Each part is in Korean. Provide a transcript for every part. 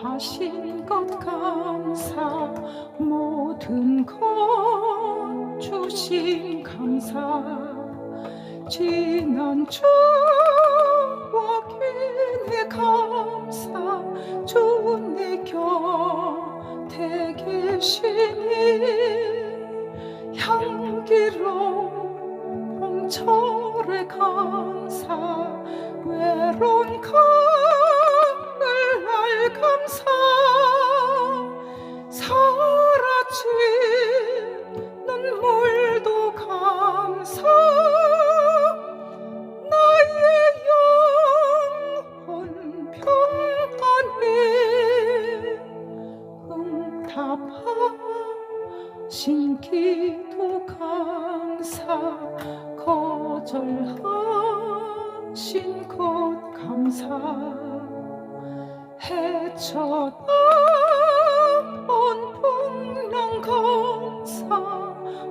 구원하신 것 감사 모든 것 주신 감사. 지난 주와 기내 감사 주 내 곁에 계시니 향기로 봄철의 감사 외로운 답하 신 기도 감사 거절하신 것 감사 헤쳐나온 풍랑 감사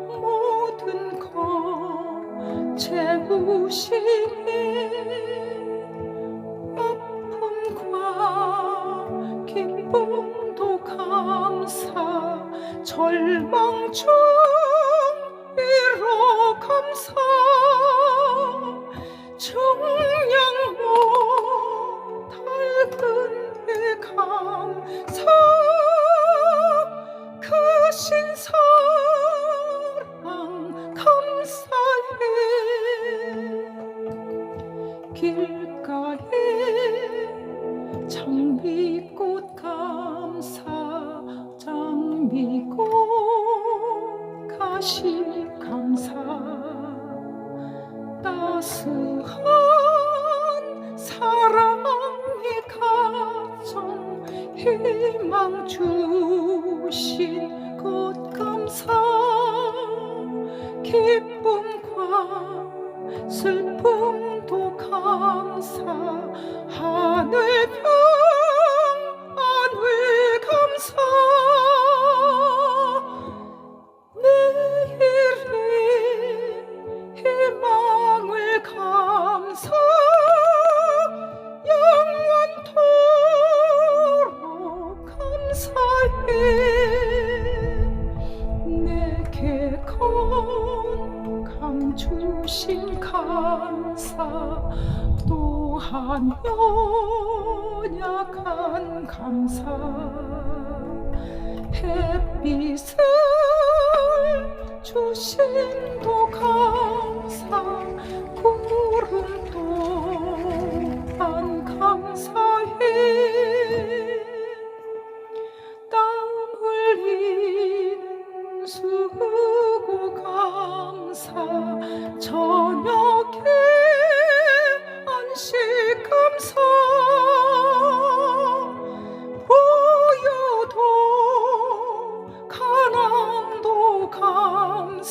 모든 것 채우시니 절망 중 위로 감사. 정량 못할 은혜 감사. 크신 사랑 감사해. 길가에 장미꽃 감사. 장미 꽃 가시 감사. 따스한 사랑의 가정 희망 주신 것 감사. 기쁨과 슬픔도 감사 하늘 평 내게 건강 주신 감사 또한 연약한 감사. 햇빛을 주신 도 감사 가난